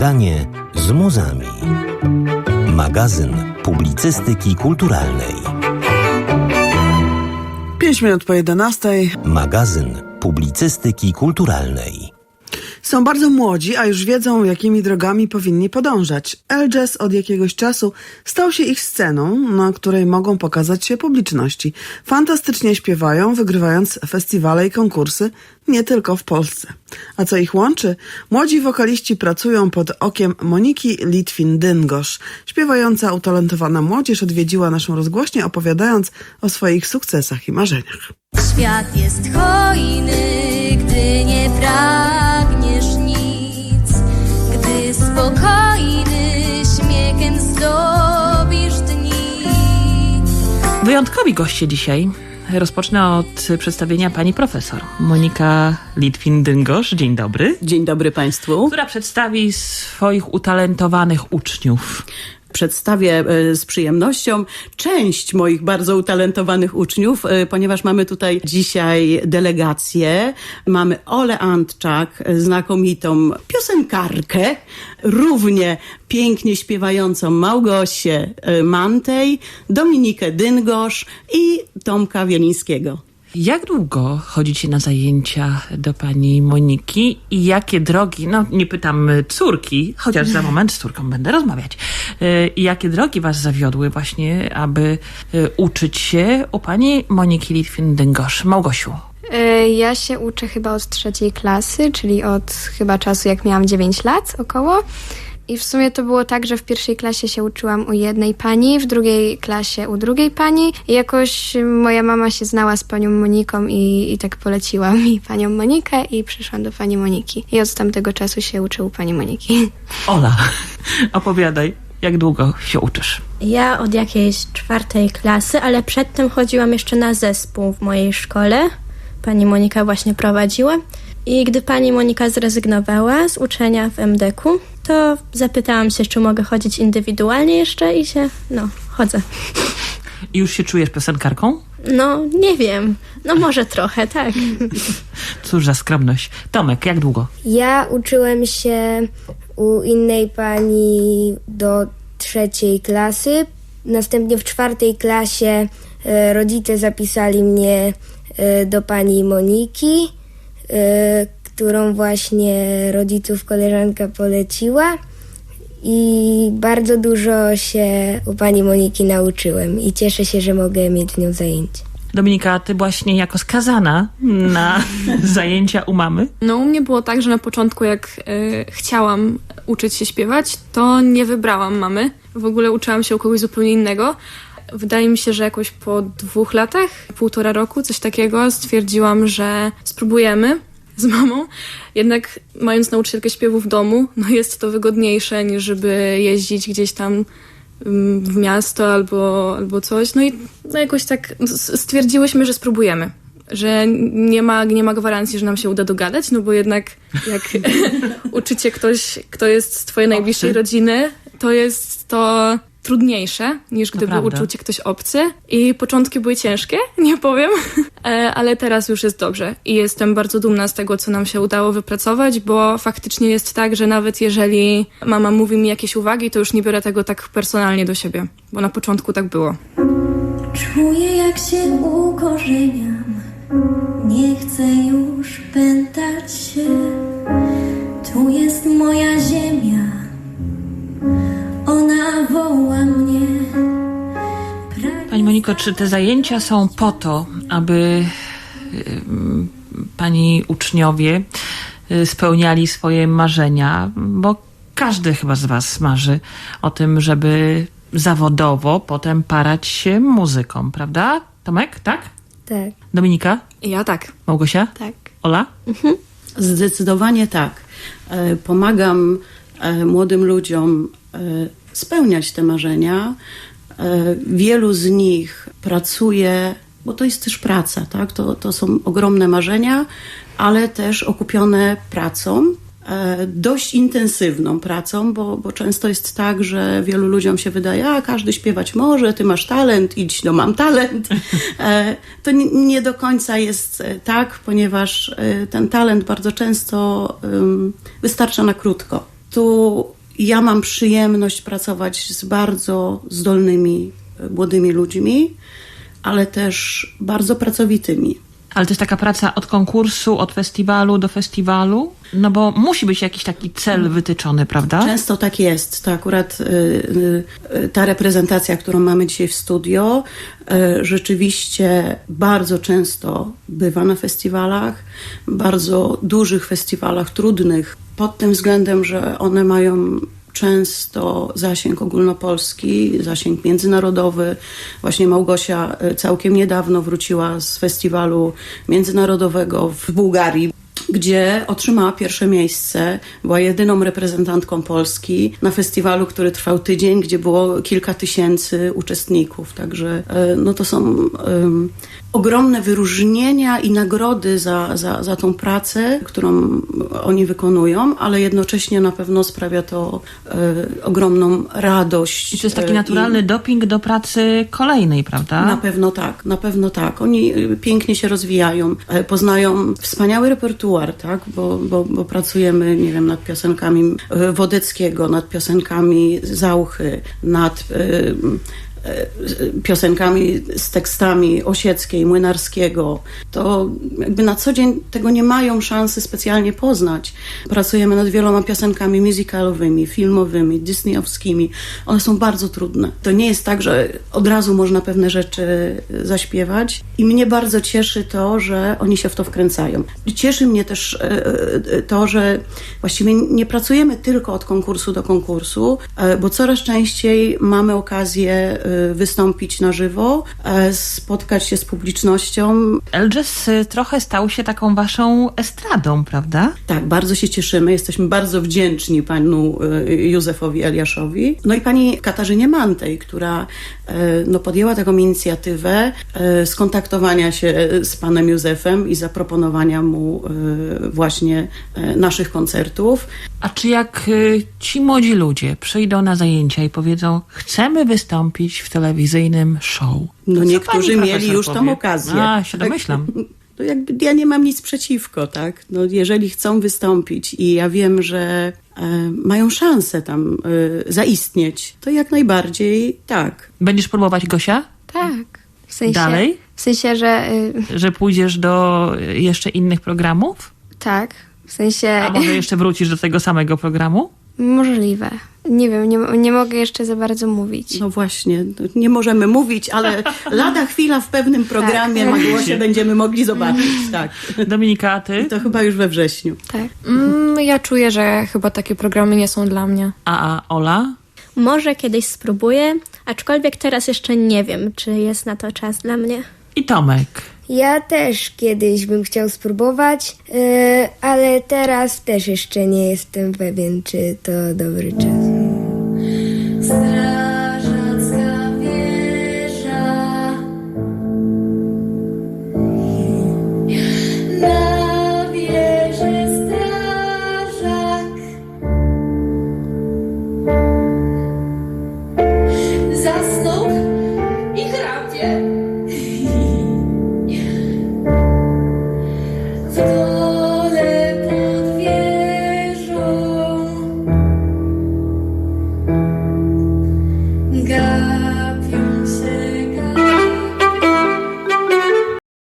Opowiadanie z muzami. Magazyn publicystyki kulturalnej. 5 minut po 11. Magazyn publicystyki kulturalnej. Są bardzo młodzi, a już wiedzą, jakimi drogami powinni podążać. El-Jazz od jakiegoś czasu stał się ich sceną, na której mogą pokazać się publiczności. Fantastycznie śpiewają, wygrywając festiwale i konkursy, nie tylko w Polsce. A co ich łączy? Młodzi wokaliści pracują pod okiem Moniki Litwin-Dyngosz. Śpiewająca, utalentowana młodzież odwiedziła naszą rozgłośnię, opowiadając o swoich sukcesach i marzeniach. Świat jest hojny, gdy nie gdy spokojny śmiechem zdobisz dni. Wyjątkowi goście dzisiaj. Rozpocznę od przedstawienia pani profesor Monika Litwin-Dyngosz. Dzień dobry. Dzień dobry Państwu. Która przedstawi swoich utalentowanych uczniów. Przedstawię e, z przyjemnością część moich bardzo utalentowanych uczniów, e, ponieważ mamy tutaj dzisiaj delegację. Mamy Ole Antczak, e, znakomitą piosenkarkę, równie pięknie śpiewającą Małgosię Mantej, Dominikę Dyngosz i Tomka Wielińskiego. Jak długo chodzicie na zajęcia do pani Moniki i jakie drogi, no nie pytam y, córki, chociaż za moment z córką będę rozmawiać, y, i jakie drogi was zawiodły właśnie, aby y, uczyć się u pani Moniki Litwin-Dyngosz? Małgosiu. E, Ja się uczę chyba od trzeciej klasy, czyli od chyba czasu jak miałam 9 lat około. I w sumie to było tak, że w pierwszej klasie się uczyłam u jednej pani, w drugiej klasie u drugiej pani. I jakoś moja mama się znała z panią Moniką i, i tak poleciła mi panią Monikę i przyszłam do pani Moniki. I od tamtego czasu się uczę u pani Moniki. Ola, opowiadaj, jak długo się uczysz? Ja od jakiejś czwartej klasy, ale przedtem chodziłam jeszcze na zespół w mojej szkole. Pani Monika właśnie prowadziła. I gdy pani Monika zrezygnowała z uczenia w MDK-u, to zapytałam się, czy mogę chodzić indywidualnie jeszcze i się, no, chodzę. I już się czujesz piosenkarką? No, nie wiem. No może trochę, tak. Cóż za skromność. Tomek, jak długo? Ja uczyłem się u innej pani do trzeciej klasy. Następnie w czwartej klasie e, rodzice zapisali mnie e, do pani Moniki, którą właśnie rodziców koleżanka poleciła. I bardzo dużo się u pani Moniki nauczyłem i cieszę się, że mogę mieć z nią zajęcie. Dominika, ty byłaś niejako skazana na zajęcia u mamy? No u mnie było tak, że na początku jak e, chciałam uczyć się śpiewać, to nie wybrałam mamy. W ogóle uczyłam się u kogoś zupełnie innego. Wydaje mi się, że jakoś po dwóch latach, półtora roku, coś takiego, stwierdziłam, że spróbujemy z mamą. Jednak mając nauczycielkę śpiewu w domu, no jest to wygodniejsze niż żeby jeździć gdzieś tam mm, w miasto albo, albo coś. No i no jakoś tak stwierdziłyśmy, że spróbujemy. Że nie ma, nie ma gwarancji, że nam się uda dogadać, no bo jednak jak uczycie ktoś, kto jest z twojej najbliższej rodziny, to jest to trudniejsze niż gdyby uczył cię ktoś obcy. I początki były ciężkie, nie powiem, E, ale teraz już jest dobrze. I jestem bardzo dumna z tego, co nam się udało wypracować, bo faktycznie jest tak, że nawet jeżeli mama mówi mi jakieś uwagi, to już nie biorę tego tak personalnie do siebie, bo na początku tak było. Czuję jak się ukorzeniam, nie chcę już pętać się. Tu jest moja ziemia, Pani Moniko, czy te zajęcia są po to, aby ym, pani uczniowie y, spełniali swoje marzenia? Bo każdy chyba z was marzy o tym, żeby zawodowo potem parać się muzyką, prawda? Tomek, tak? Tak. Dominika? Ja tak. Małgosia? Tak. Ola? Zdecydowanie tak. E, Pomagam e, młodym ludziom e, spełniać te marzenia. E, Wielu z nich pracuje, bo to jest też praca, tak? To, to są ogromne marzenia, ale też okupione pracą. e, Dość intensywną pracą, bo, bo często jest tak, że wielu ludziom się wydaje, a każdy śpiewać może, ty masz talent, idź, no mam talent. E, To nie, do końca jest tak, ponieważ ten talent bardzo często wystarcza na krótko. Tu ja mam przyjemność pracować z bardzo zdolnymi e, młodymi ludźmi, ale też bardzo pracowitymi. Ale to jest taka praca od konkursu, od festiwalu do festiwalu? No bo musi być jakiś taki cel wytyczony, prawda? Często tak jest. To akurat y, y, y, ta reprezentacja, którą mamy dzisiaj w studio, y, rzeczywiście bardzo często bywa na festiwalach, bardzo dużych festiwalach, trudnych, pod tym względem, że one mają często zasięg ogólnopolski, zasięg międzynarodowy. Właśnie Małgosia y, całkiem niedawno wróciła z festiwalu międzynarodowego w Bułgarii gdzie otrzymała pierwsze miejsce. Była jedyną reprezentantką Polski na festiwalu, który trwał tydzień, gdzie było kilka tysięcy uczestników. Także e, no to są em, ogromne wyróżnienia i nagrody za, za, za tą pracę, którą oni wykonują, ale jednocześnie na pewno sprawia to e, ogromną radość. I to jest taki e, naturalny doping do pracy kolejnej, prawda? na pewno tak, na pewno tak. Oni pięknie się rozwijają, poznają wspaniały repertuar, tak? Bo, bo, bo pracujemy, nie wiem, nad piosenkami e, Wodeckiego, nad piosenkami Zauchy, nad e, piosenkami z tekstami Osieckiej, Młynarskiego, to jakby na co dzień tego nie mają szansy specjalnie poznać. Pracujemy nad wieloma piosenkami musicalowymi, filmowymi, disneyowskimi. One są bardzo trudne. To nie jest tak, że od razu można pewne rzeczy zaśpiewać i mnie bardzo cieszy to, że oni się w to wkręcają. Cieszy mnie też e, e, to, że właściwie nie pracujemy tylko od konkursu do konkursu, e, bo coraz częściej mamy okazję e, wystąpić na żywo, e, spotkać się z publicznością. Elges y, trochę stał się taką waszą estradą, prawda? Tak, bardzo się cieszymy. Jesteśmy bardzo wdzięczni panu e, Józefowi Eliaszowi. No i pani Katarzynie Mantej, która e, no, podjęła taką inicjatywę e, skontaktowania się z panem Józefem i zaproponowania mu właśnie naszych koncertów. A czy jak y, ci młodzi ludzie przyjdą na zajęcia i powiedzą, chcemy wystąpić w telewizyjnym show? No to niektórzy mieli już tą powie? okazję. A, się Tak. domyślam. No jakby ja nie mam nic przeciwko, tak? No jeżeli chcą wystąpić i ja wiem, że e, mają szansę tam e, zaistnieć, to jak najbardziej tak. Będziesz próbować, Gosia? Tak. W sensie, Dalej? W sensie, że y, Że pójdziesz do jeszcze innych programów? tak. W sensie A może jeszcze wrócisz do tego samego programu? Możliwe. Nie wiem, nie, nie mogę jeszcze za bardzo mówić. No właśnie, nie możemy mówić, ale lada chwila w pewnym programie Tak. na głosie będziemy mogli zobaczyć, tak. Dominika, a ty? To chyba już we wrześniu. Tak. Mm, ja czuję, że chyba takie programy nie są dla mnie. A, a Ola? Może kiedyś spróbuję, aczkolwiek teraz jeszcze nie wiem, czy jest na to czas dla mnie. I Tomek. Ja też kiedyś bym chciał spróbować, yy, ale teraz też jeszcze nie jestem pewien, czy to dobry czas.